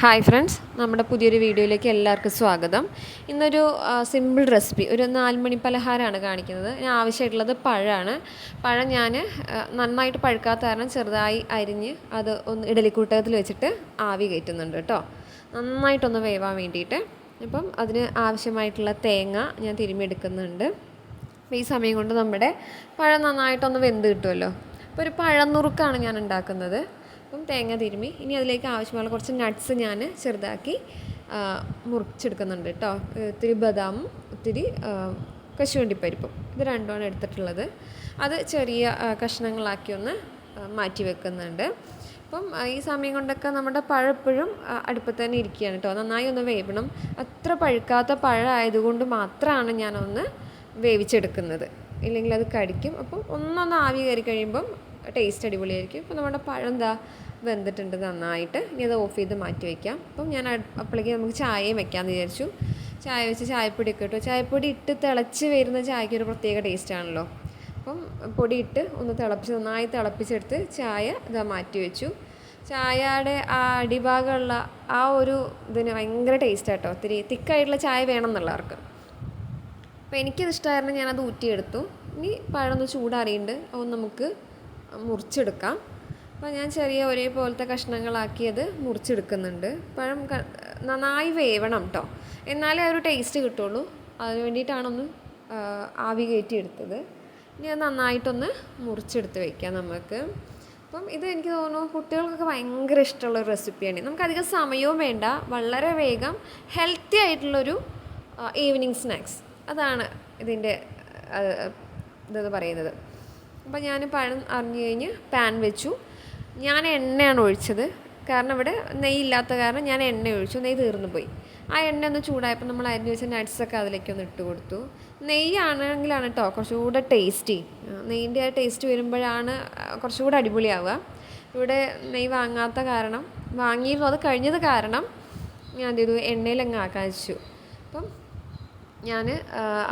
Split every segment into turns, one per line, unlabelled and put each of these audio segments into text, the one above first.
hi friends നമ്മുടെ പുതിയൊരു വീഡിയോയിലേക്ക് എല്ലാവർക്കും സ്വാഗതം ഇന്നൊരു സിമ്പിൾ റെസിപ്പി ഒരു നാലുമണി പലഹാരമാണ് കാണിക്കുന്നത് ഞാൻ ആവശ്യമായിട്ടുള്ളത് പഴമാണ് പഴം ഞാൻ നന്നായിട്ട് പഴുക്കാത്ത കാരണം ചെറുതായി അരിഞ്ഞ് അത് ഒന്ന് ഇഡലിക്കൂട്ടകത്തിൽ വെച്ചിട്ട് ആവി കയറ്റുന്നുണ്ട് കേട്ടോ നന്നായിട്ടൊന്ന് വേവാൻ വേണ്ടിയിട്ട് അപ്പം അതിന് ആവശ്യമായിട്ടുള്ള തേങ്ങ ഞാൻ തിരുമ്മിയെടുക്കുന്നുണ്ട് അപ്പോൾ ഈ സമയം കൊണ്ട് നമ്മുടെ പഴം നന്നായിട്ടൊന്ന് വെന്ത് കിട്ടുമല്ലോ അപ്പോൾ ഒരു പഴം നുറുക്കാണ് ഞാൻ ഉണ്ടാക്കുന്നത് അപ്പം തേങ്ങ തിരുമി ഇനി അതിലേക്ക് ആവശ്യമുള്ള കുറച്ച് നട്ട്സ് ഞാൻ ചെറുതാക്കി മുറിച്ചെടുക്കുന്നുണ്ട് കേട്ടോ ഒത്തിരി ബദാമും കശുവണ്ടി കശുവണ്ടിപ്പരിപ്പും ഇത് രണ്ടുമാണ് എടുത്തിട്ടുള്ളത് അത് ചെറിയ കഷ്ണങ്ങളാക്കി ഒന്ന് മാറ്റി വെക്കുന്നുണ്ട് അപ്പം ഈ സമയം കൊണ്ടൊക്കെ നമ്മുടെ പഴപ്പോഴും അടുപ്പത്ത് തന്നെ ഇരിക്കുകയാണ് കേട്ടോ നന്നായി ഒന്ന് വേവണം അത്ര പഴുക്കാത്ത പഴമായതുകൊണ്ട് മാത്രമാണ് ഞാനൊന്ന് വേവിച്ചെടുക്കുന്നത് ഇല്ലെങ്കിൽ അത് കടിക്കും അപ്പം ഒന്നൊന്ന് ആവി കയറി കഴിയുമ്പം ടേസ്റ്റ് അടിപൊളിയായിരിക്കും ഇപ്പോൾ നമ്മുടെ പഴം എന്താ വെന്തിട്ടുണ്ട് നന്നായിട്ട് ഇനി അത് ഓഫ് ചെയ്ത് മാറ്റി വയ്ക്കാം അപ്പം ഞാൻ അപ്പോഴേക്ക് നമുക്ക് ചായയും വെക്കാമെന്ന് വിചാരിച്ചു ചായ വെച്ച് ചായപ്പൊടി ഒക്കെ ഇട്ടു ചായപ്പൊടി ഇട്ട് തിളച്ച് വരുന്ന ചായയ്ക്ക് ഒരു പ്രത്യേക ടേസ്റ്റാണല്ലോ അപ്പം പൊടി ഇട്ട് ഒന്ന് തിളപ്പിച്ച് നന്നായി തിളപ്പിച്ചെടുത്ത് ചായ ഇതാ മാറ്റി വെച്ചു ചായയുടെ ആ അടിഭാഗമുള്ള ആ ഒരു ഇതിന് ഭയങ്കര ടേസ്റ്റ് ആട്ടോ ഒത്തിരി തിക്കായിട്ടുള്ള ചായ വേണം എന്നുള്ളവർക്ക് അപ്പോൾ എനിക്കത് ഇഷ്ടമായിരുന്നു ഞാനത് ഊറ്റിയെടുത്തു ഇനി പഴമൊന്ന് ചൂടാറിയുണ്ട് അപ്പോൾ നമുക്ക് മുറിച്ചെടുക്കാം അപ്പോൾ ഞാൻ ചെറിയ ഒരേപോലത്തെ കഷ്ണങ്ങളാക്കിയത് മുറിച്ചെടുക്കുന്നുണ്ട് പഴം നന്നായി വേവണം കേട്ടോ എന്നാലേ ഒരു ടേസ്റ്റ് കിട്ടുള്ളൂ അതിന് വേണ്ടിയിട്ടാണൊന്ന് ആവി എടുത്തത് ഇനി അത് നന്നായിട്ടൊന്ന് മുറിച്ചെടുത്ത് വയ്ക്കാം നമുക്ക് അപ്പം ഇത് എനിക്ക് തോന്നുന്നു കുട്ടികൾക്കൊക്കെ ഭയങ്കര ഇഷ്ടമുള്ള ഒരു റെസിപ്പിയാണ് നമുക്കധികം സമയവും വേണ്ട വളരെ വേഗം ഹെൽത്തി ആയിട്ടുള്ളൊരു ഈവനിങ് സ്നാക്സ് അതാണ് ഇതിൻ്റെ ഇതെന്ന് പറയുന്നത് അപ്പോൾ ഞാൻ പഴം അറിഞ്ഞു കഴിഞ്ഞ് പാൻ വെച്ചു ഞാൻ എണ്ണയാണ് ഒഴിച്ചത് കാരണം ഇവിടെ ഇല്ലാത്ത കാരണം ഞാൻ എണ്ണ ഒഴിച്ചു നെയ്യ് തീർന്നു പോയി ആ എണ്ണ ഒന്ന് ചൂടായപ്പോൾ നമ്മൾ അരിഞ്ഞു വെച്ച നട്ട്സൊക്കെ അതിലേക്ക് ഒന്ന് ഇട്ട് കൊടുത്തു ആണെങ്കിലാണ് കേട്ടോ കുറച്ചുകൂടെ ടേസ്റ്റി നെയ്യിൻ്റെ ആ ടേസ്റ്റ് വരുമ്പോഴാണ് കുറച്ചുകൂടെ അടിപൊളിയാവുക ഇവിടെ നെയ്യ് വാങ്ങാത്ത കാരണം വാങ്ങിയിരുന്നു അത് കഴിഞ്ഞത് കാരണം ഞാൻ എന്ത് ചെയ്തു എണ്ണയിലങ്ങ് ആക്കാച്ചു അപ്പം ഞാൻ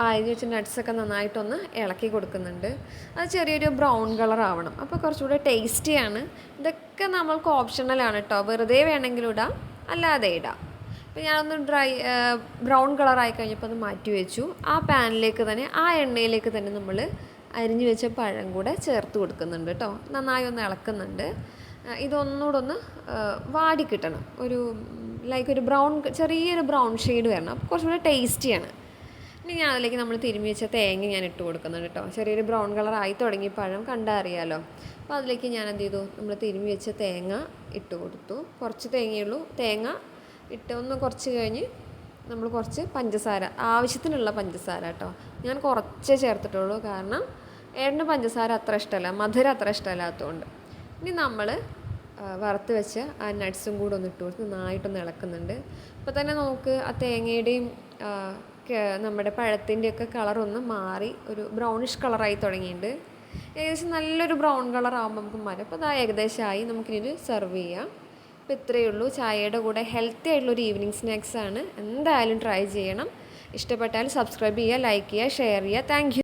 ആയിരം വെച്ച് നട്ട്സൊക്കെ നന്നായിട്ടൊന്ന് ഇളക്കി കൊടുക്കുന്നുണ്ട് അത് ചെറിയൊരു ബ്രൗൺ കളർ ആവണം അപ്പോൾ കുറച്ചുകൂടെ ടേസ്റ്റിയാണ് ഇതൊക്കെ നമ്മൾക്ക് ഓപ്ഷണലാണ് കേട്ടോ വെറുതെ വേണമെങ്കിലും ഇടാം അല്ലാതെ ഇടാം അപ്പോൾ ഞാനൊന്ന് ഡ്രൈ ബ്രൗൺ കളറായി കഴിഞ്ഞപ്പോൾ അത് മാറ്റി വെച്ചു ആ പാനിലേക്ക് തന്നെ ആ എണ്ണയിലേക്ക് തന്നെ നമ്മൾ അരിഞ്ഞു വെച്ച പഴം കൂടെ ചേർത്ത് കൊടുക്കുന്നുണ്ട് കേട്ടോ നന്നായി ഒന്ന് ഇളക്കുന്നുണ്ട് ഇതൊന്നുകൂടെ ഒന്ന് വാടി കിട്ടണം ഒരു ലൈക്ക് ഒരു ബ്രൗൺ ചെറിയൊരു ബ്രൗൺ ഷെയ്ഡ് വരണം അപ്പോൾ കുറച്ചുകൂടെ ടേസ്റ്റിയാണ് ഇനി ഞാൻ അതിലേക്ക് നമ്മൾ തിരുമ്മി വെച്ച തേങ്ങ ഞാൻ ഇട്ട് കൊടുക്കുന്നുണ്ട് കേട്ടോ ചെറിയൊരു ബ്രൗൺ കളർ ആയി തുടങ്ങി പഴം അറിയാലോ അപ്പോൾ അതിലേക്ക് ഞാൻ എന്ത് ചെയ്തു നമ്മൾ തിരുമ്മി വെച്ച തേങ്ങ ഇട്ട് കൊടുത്തു കുറച്ച് തേങ്ങയുള്ളൂ തേങ്ങ ഇട്ട് ഒന്ന് കുറച്ച് കഴിഞ്ഞ് നമ്മൾ കുറച്ച് പഞ്ചസാര ആവശ്യത്തിനുള്ള പഞ്ചസാര കേട്ടോ ഞാൻ കുറച്ചേ ചേർത്തിട്ടുള്ളൂ കാരണം ഏട്ടന് പഞ്ചസാര അത്ര ഇഷ്ടമല്ല മധുരം അത്ര ഇഷ്ടമല്ലാത്തതുകൊണ്ട് ഇനി നമ്മൾ വറുത്ത് വെച്ച് ആ നട്ട്സും കൂടെ ഒന്ന് ഇട്ട് കൊടുത്ത് നന്നായിട്ടൊന്ന് ഇളക്കുന്നുണ്ട് അപ്പോൾ തന്നെ നമുക്ക് ആ തേങ്ങയുടെയും നമ്മുടെ പഴത്തിൻ്റെയൊക്കെ കളറൊന്ന് മാറി ഒരു ബ്രൗണിഷ് കളറായി തുടങ്ങിയിട്ടുണ്ട് ഏകദേശം നല്ലൊരു ബ്രൗൺ കളർ ആകുമ്പോൾ നമുക്ക് മാറ്റും അപ്പോൾ അതാ ഏകദേശമായി നമുക്കിനി സെർവ് ചെയ്യാം അപ്പോൾ ഇത്രയേ ഉള്ളൂ ചായയുടെ കൂടെ ഹെൽത്തി ആയിട്ടുള്ളൊരു ഈവനിങ് സ്നാക്സാണ് എന്തായാലും ട്രൈ ചെയ്യണം ഇഷ്ടപ്പെട്ടാൽ സബ്സ്ക്രൈബ് ചെയ്യുക ലൈക്ക് ചെയ്യുക ഷെയർ ചെയ്യുക താങ്ക്